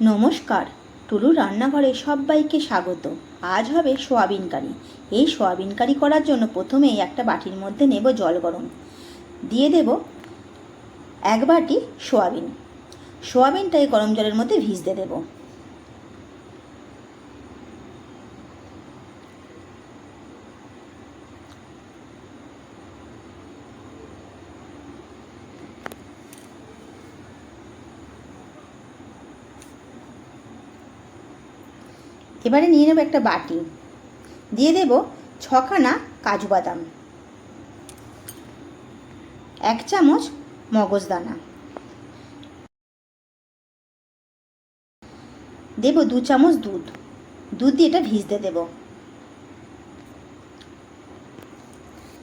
নমস্কার। টুলু রান্নাঘরে সবাইকে স্বাগত। আজ হবে সোয়াবিন কারি এই সোয়াবিন কারি করার জন্য প্রথমেই একটা বাটির মধ্যে নেব জল গরম। দিয়ে দেব এক বাটি সোয়াবিন। সোয়াবিনটা এই গরম জলের মধ্যে ভিজতে দেব। এবারে নিয়ে নেব একটা বাটি। দিয়ে দেব ছখানা কাজু বাদাম। এক চামচ মগজদানা দেব দু চামচ দুধ। দুধ দিয়ে এটা ভিজতে দেব।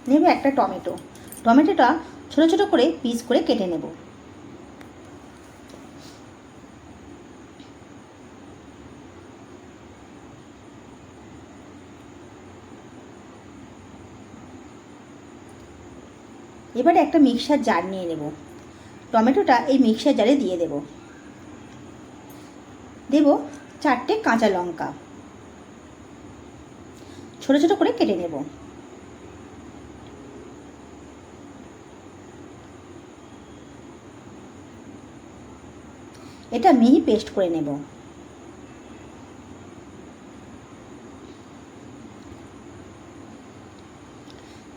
নেব একটা টমেটো। টমেটোটা ছোটো ছোটো করে পিস করে কেটে নেব। এবারে একটা মিক্সার জার নিয়ে নেব। টমেটোটা এই মিক্সার জারে দিয়ে দেব। দেব চারটে কাঁচা লঙ্কা। ছোট ছোট করে কেটে নেব। এটা মিহি পেস্ট করে নেব।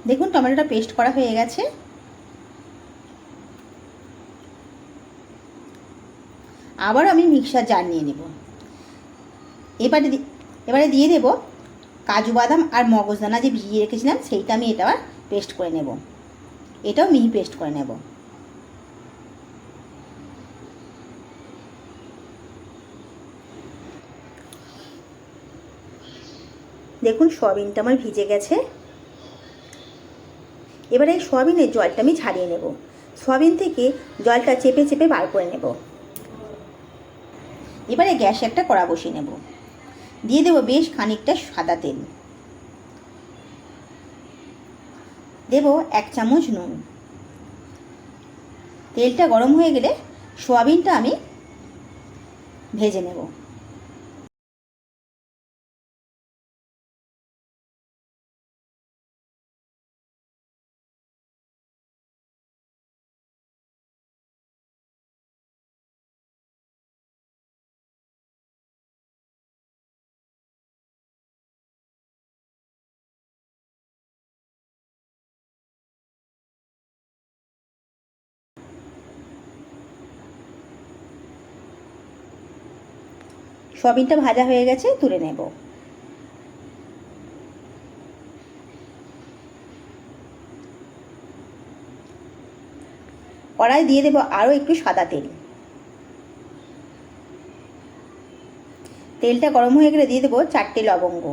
দেখুন টমেটোটা পেস্ট করা হয়ে গেছে। আবার আমি মিক্সার জার নিয়ে নেব। এবারে এবারে দিয়ে দেব কাজু বাদাম আর মগজদানা যে ভিজিয়ে রেখেছিলাম, সেইটা আমি এটা আবার পেস্ট করে নেব। এটাও মিহি পেস্ট করে নেব। দেখুন, সয়াবিনটা আমার ভিজে গেছে। এবারে এই সয়াবিনের জলটা আমি ছাড়িয়ে নেব। সয়াবিন থেকে জলটা চেপে চেপে বার করে নেব। এবারে গ্যাসে একটা কড়া বসিয়ে নেব। দিয়ে দেবো বেশ খানিকটা সাদা তেল। দেব এক চামচ নুন। তেলটা গরম হয়ে গেলে সোয়াবিনটা আমি ভেজে নেব। সয়াবিনটা ভাজা হয়ে গেছে, তুলে নেব। কড়াই দিয়ে দেবো আরও একটু সাদা তেল। তেলটা গরম হয়ে গেলে দিয়ে দেবো চারটে লবঙ্গ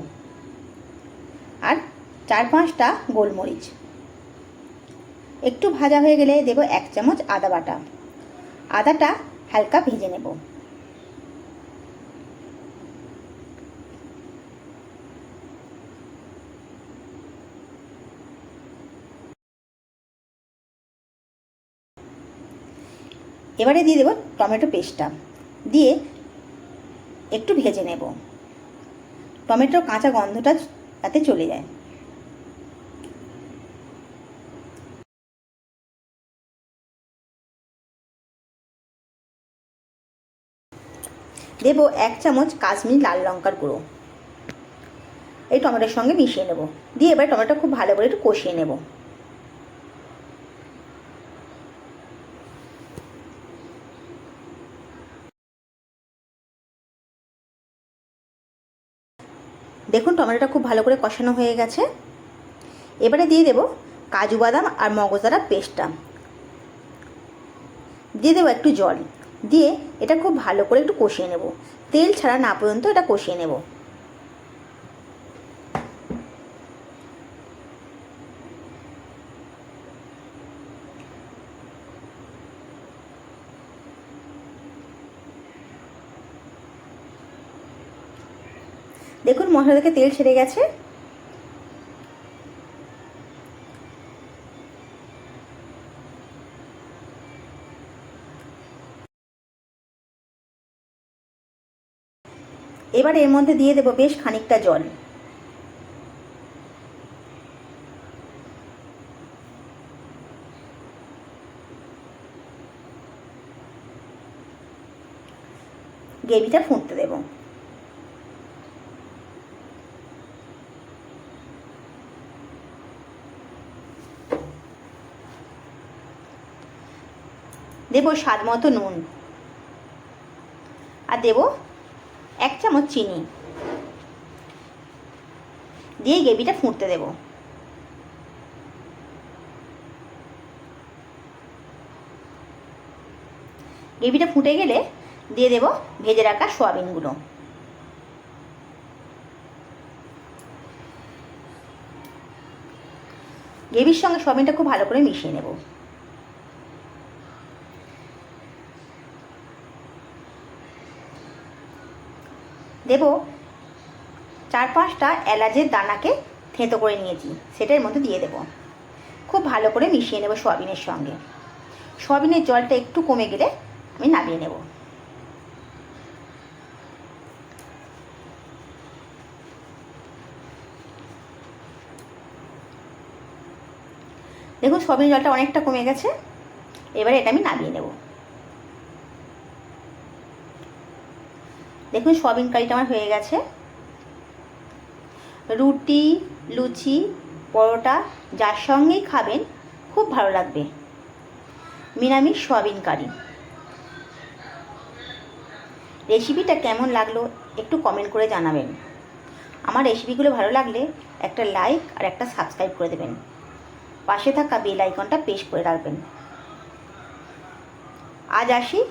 আর চার পাঁচটা গোলমরিচ। একটু ভাজা হয়ে গেলে দেবো এক চামচ আদা বাটা। আদাটা হালকা ভেজে নেব। এবারে দিয়ে দেবো টমেটো পেস্টটা। দিয়ে একটু ভেজে নেব। টমেটোর কাঁচা গন্ধটা তাতে চলে যায়। দেব এক চামচ কাশ্মীর লাল লঙ্কার গুঁড়ো। এই টমেটোর সঙ্গে মিশিয়ে নেব। দিয়ে এবার টমেটো খুব ভালো করে একটু কষিয়ে নেব। দেখুন, টমেটোটা খুব ভালো করে কষানো হয়ে গেছে। এবারে দিয়ে দেব কাজু বাদাম আর মগজদারা পেস্টটা। দিয়ে দেবো একটু জল। দিয়ে এটা খুব ভালো করে একটু কষিয়ে নেব। তেল ছাড়া না পর্যন্ত এটা কষিয়ে নেব। দেখুন, মশলা থেকে তেল ছেড়ে গেছে। এবার এর মধ্যে দিয়ে দেবো বেশ খানিকটা জল। গ্রেভিটা ফুটতে দেবো। দেবো স্বাদ মতো নুন। আর দেবো এক চামচ চিনি। দিয়ে গ্রেভিটা ফুটতে দেবো। গ্রেভিটা ফুটে গেলে দিয়ে দেবো ভেজে রাখা সোয়াবিনগুলো। গ্রেভির সঙ্গে সোয়াবিনটা খুব ভালো করে মিশিয়ে নেব। দেব। চার পাঁচটা এলাচের দানাকে থেঁতো করে নিয়েছি, সেটার মধ্যে দিয়ে দেব। খুব ভালো করে মিশিয়ে নেব সোয়াবিনের সঙ্গে। সোয়াবিনের জলটা একটু কমে গেলে আমি নামিয়ে নেব। দেখুন, সোয়াবিনের জলটা অনেকটা কমে গেছে। এবারে এটা আমি নামিয়ে নেব। দেখুন, সোয়াবিন কারিটা আমার হয়ে গেছে। রুটি, লুচি, পরোটা, যার সঙ্গেই খাবেন, খুব ভালো লাগবে। নিরামিষ সোয়াবিন কারি। রেসিপিটা কেমন লাগল একটু কমেন্ট করে জানাবেন। আমার রেসিপিগুলো ভালো লাগলে একটা লাইক আর একটা সাবস্ক্রাইব করে দেবেন। পাশে থাকা বেল আইকনটা পেশ করে রাখবেন। আজ আসি